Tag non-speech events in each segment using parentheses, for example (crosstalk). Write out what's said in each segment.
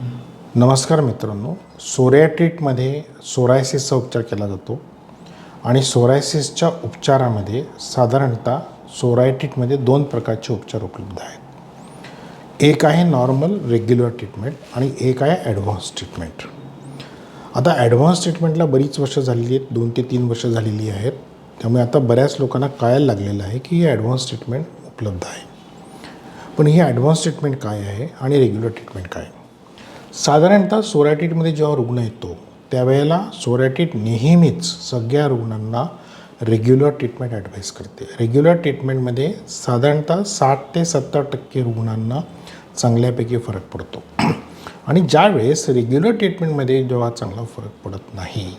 नमस्कार मित्रांनो सोरॅटिटमध्ये सोरायसिसचा उपचार केला जातो आणि सोरायसिसच्या उपचारामध्ये साधारणतः सोरायटिटमध्ये दोन प्रकारचे उपचार उपलब्ध आहेत. एक आहे नॉर्मल रेग्युलर ट्रीटमेंट आणि एक आहे ॲडव्हान्स ट्रीटमेंट. आता ॲडव्हान्स ट्रीटमेंटला बरीच वर्ष झालेली आहेत दोन ते तीन वर्ष झालेली आहेत. त्यामुळे आता बऱ्याच लोकांना कळायला लागलेलं आहे की ही ॲडव्हान्स ट्रीटमेंट उपलब्ध आहे. पण ही ॲडव्हान्स ट्रीटमेंट काय आहे आणि रेग्युलर ट्रीटमेंट काय आहे? साधारणतः सोरॅटिटमध्ये जेव्हा रुग्ण येतो त्यावेळेला सोरॅटिट नेहमीच सगळ्या रुग्णांना रेग्युलर ट्रीटमेंट ॲडवाईस करते. रेग्युलर ट्रीटमेंटमध्ये साधारणतः साठ ते सत्तर टक्के रुग्णांना चांगल्यापैकी फरक पडतो. (clears throat) आणि ज्यावेळेस रेग्युलर ट्रीटमेंटमध्ये जेव्हा चांगला फरक पडत नाही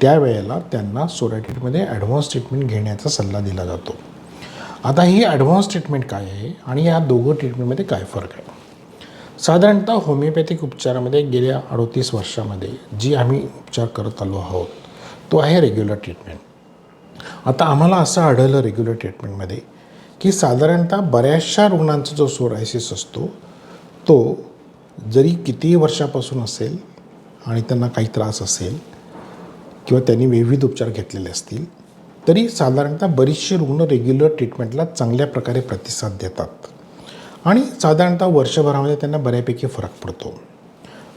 त्यावेळेला त्यांना सोरॅटिटमध्ये ॲडव्हान्स ट्रीटमेंट घेण्याचा सल्ला दिला जातो. आता ही ॲडव्हान्स ट्रीटमेंट काय आहे आणि या दोघं ट्रीटमेंटमध्ये काय फरक आहे? साधारणतः होमिओपॅथिक उपचारामध्ये गेल्या अडोतीस वर्षामध्ये जी आम्ही उपचार करत आलो आहोत तो आहे रेग्युलर ट्रीटमेंट आता आम्हाला असं आढळलं रेग्युलर ट्रीटमेंटमध्ये की साधारणतः बऱ्याचशा रुग्णांचा जो सोरायसिस असतो तो जरी कितीही वर्षापासून असेल आणि त्यांना काही त्रास असेल किंवा त्यांनी विविध उपचार घेतलेले असतील तरी साधारणतः बरीचशी रुग्ण रेग्युलर ट्रीटमेंटला चांगल्या प्रकारे प्रतिसाद देतात. आणि साधारणतः वर्षभरामध्ये त्यांना बऱ्यापैकी फरक पडतो.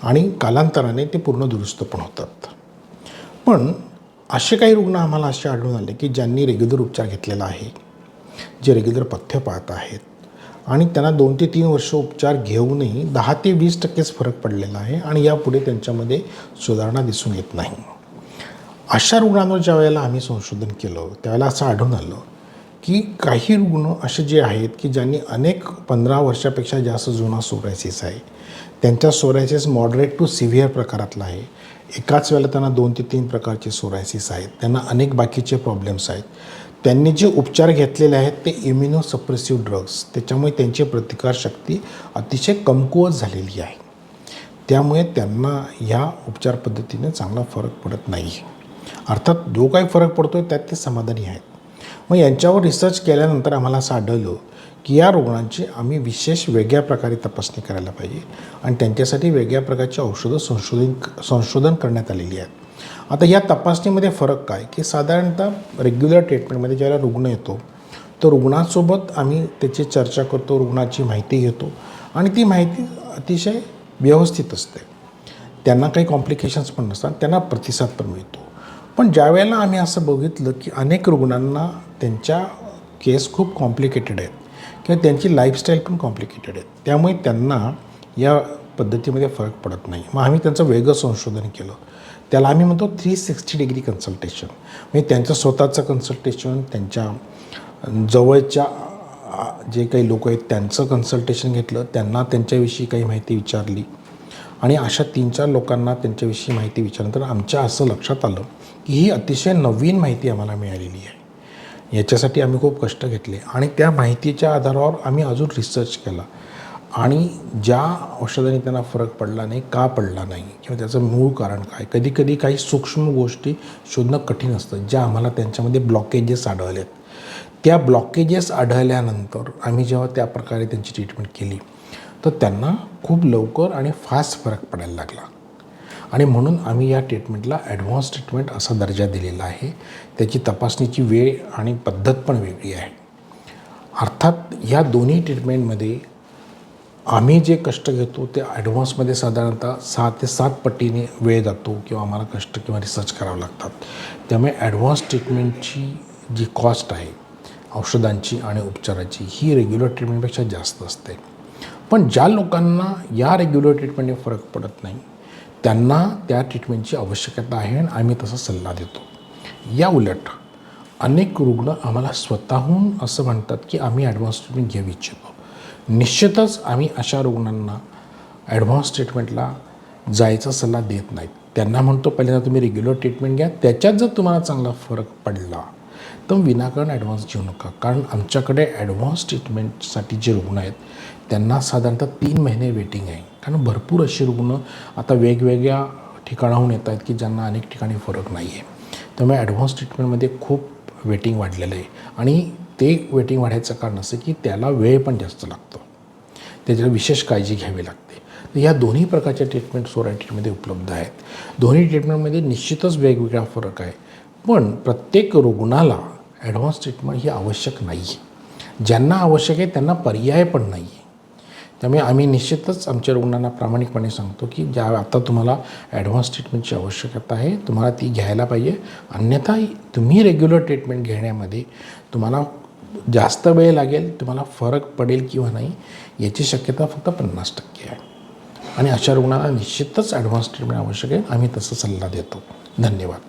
आणि कालांतराने ते पूर्ण दुरुस्त पण होतात. पण असे काही रुग्ण आम्हाला असे आढळून आले की ज्यांनी रेग्युलर उपचार घेतलेला आहे जे रेग्युलर पथ्य पाहत आहेत आणि त्यांना दोन ते तीन वर्ष उपचार घेऊनही दहा ते वीस टक्केच फरक पडलेला आहे आणि यापुढे त्यांच्यामध्ये सुधारणा दिसून येत नाही. अशा रुग्णांवर ज्या वेळेला आम्ही संशोधन केलं त्यावेळेला असं आढळून आलं की काही रुग्ण असे जे आहेत की ज्यांनी अनेक पंधरा वर्षापेक्षा जास्त जुना सोरायसिस आहे. त्यांच्या सोरायसिस मॉडरेट टू सिव्हिअर प्रकारातला आहे. एकाच वेळेला त्यांना दोन ते तीन प्रकारचे सोरायसिस आहेत. त्यांना अनेक बाकीचे प्रॉब्लेम्स आहेत. त्यांनी जे उपचार घेतलेले आहेत ते इम्युनो सप्रेसिव्ह ड्रग्स त्याच्यामुळे त्यांची प्रतिकारशक्ती अतिशय कमकुवत झालेली आहे. त्यामुळे त्यांना ह्या उपचार पद्धतीने चांगला फरक पडत नाही. अर्थात जो काही फरक पडतो आहे त्यात ते समाधानी आहेत. मग यांच्यावर रिसर्च केल्यानंतर आम्हाला असं आढळलं की या रुग्णांची आम्ही विशेष वेगळ्या प्रकारे तपासणी करायला पाहिजे. आणि त्यांच्यासाठी वेगळ्या प्रकारची औषधं संशोधन संशोधन करण्यात आलेली आहेत. आता या तपासणीमध्ये फरक काय? की साधारणतः रेग्युलर ट्रीटमेंटमध्ये ज्याला रुग्ण येतो तो रुग्णासोबत आम्ही त्याची चर्चा करतो रुग्णाची माहिती घेतो. आणि ती माहिती अतिशय व्यवस्थित असते. त्यांना काही कॉम्प्लिकेशन्स पण नसतात त्यांना प्रतिसाद पण मिळतो. पण ज्या वेळेला आम्ही असं बघितलं की अनेक रुग्णांना त्यांच्या केस खूप कॉम्प्लिकेटेड आहेत किंवा त्यांची लाईफस्टाईल पण कॉम्प्लिकेटेड आहे त्यामुळे त्यांना या पद्धतीमध्ये फरक पडत नाही. मग आम्ही त्यांचं वेगळं संशोधन केलं. त्याला आम्ही म्हणतो थ्री सिक्स्टी डिग्री कन्सल्टेशन. म्हणजे त्यांचं स्वतःचं कन्सल्टेशन त्यांच्या जवळच्या जे काही लोक आहेत त्यांचं कन्सल्टेशन घेतलं त्यांना त्यांच्याविषयी काही माहिती विचारली. आणि अशा तीन चार लोकांना त्यांच्याविषयी माहिती विचारल्यानंतर आमच्या असं लक्षात आलं की ही अतिशय नवीन माहिती आम्हाला मिळालेली आहे. याच्यासाठी आम्ही खूप कष्ट घेतले आणि त्या माहितीच्या आधारावर आम्ही अजून रिसर्च केला. आणि ज्या औषधाने त्यांना फरक पडला नाही का पडला नाही किंवा त्याचं मूळ कारण काय कधी कधी काही सूक्ष्म गोष्टी शोधणं कठीण असतं ज्या आम्हाला त्यांच्यामध्ये ब्लॉकेजेस आढळल्यात त्या ब्लॉकेजेस आढळल्यानंतर आम्ही जेव्हा त्या प्रकारे त्यांची ट्रीटमेंट केली तर त्यांना खूप लवकर आणि फास्ट फरक पडायला लागला. आणि म्हणून आम्ही या ट्रीटमेंटला ॲडव्हान्स ट्रीटमेंट असा दर्जा दिलेला आहे. त्याची तपासणीची वेळ आणि पद्धत पण वेगळी आहे. अर्थात या दोन्ही ट्रीटमेंटमध्ये आम्ही जे कष्ट घेतो ते ॲडव्हान्समध्ये साधारणतः सहा ते सात पटीने वेळ जातो किंवा आम्हाला कष्ट किंवा रिसर्च करावं लागतात. त्यामुळे ॲडव्हान्स ट्रीटमेंटची जी कॉस्ट आहे औषधांची आणि उपचाराची ही रेग्युलर ट्रीटमेंटपेक्षा जास्त असते. पण ज्या लोकांना या रेग्युलर ट्रीटमेंटने फरक पडत नाही त्यांना त्या ट्रीटमेंटची आवश्यकता आहे आणि आम्ही तसा सल्ला देतो. या उलट अनेक रुग्ण आम्हाला स्वतःहून असं म्हणतात की आम्ही ॲडव्हान्स ट्रीटमेंट घेऊ इच्छितो. निश्चितच आम्ही अशा रुग्णांना ॲडव्हान्स ट्रीटमेंटला जायचा सल्ला देत नाहीत. त्यांना म्हणतो पहिल्यांदा तुम्ही रेग्युलर ट्रीटमेंट घ्या. त्याच्यात जर तुम्हाला चांगला फरक पडला तर विनाकारण ॲडव्हान्स घेऊ नका. कारण आमच्याकडे ॲडव्हान्स ट्रीटमेंटसाठी जे रुग्ण आहेत त्यांना साधारणतः तीन महिने वेटिंग आहे. कारण भरपूर असे रुग्ण आता वेगवेगळ्या ठिकाणाहून येत आहेत की ज्यांना अनेक ठिकाणी फरक नाही आहे त्यामुळे ॲडव्हान्स ट्रीटमेंटमध्ये खूप वेटिंग वाढलेलं आहे. आणि ते वेटिंग वाढायचं कारण असं की त्याला वेळ पण जास्त लागतो. त्याच्याला विशेष काळजी घ्यावी लागते. तर या दोन्ही प्रकारच्या ट्रीटमेंट सोरायटीमध्ये उपलब्ध आहेत. दोन्ही ट्रीटमेंटमध्ये निश्चितच वेगवेगळा फरक आहे. पण प्रत्येक रुग्णाला ॲडव्हान्स ट्रीटमेंट ही आवश्यक नाही आहे ज्यांना आवश्यक आहे त्यांना पर्याय पण नाही आहे त्यामुळे आम्ही निश्चितच आमच्या रुग्णांना प्रामाणिकपणे सांगतो की ज्या आता तुम्हाला ॲडव्हान्स ट्रीटमेंटची आवश्यकता आहे तुम्हाला ती घ्यायला पाहिजे. अन्यथा तुम्ही रेग्युलर ट्रीटमेंट घेण्यामध्ये तुम्हाला जास्त वेळ लागेल तुम्हाला फरक पडेल किंवा नाही याची शक्यता फक्त पन्नास टक्के आहे. आणि अशा रुग्णांना निश्चितच ॲडव्हान्स ट्रीटमेंट आवश्यक आहे आम्ही तसा सल्ला देतो. धन्यवाद.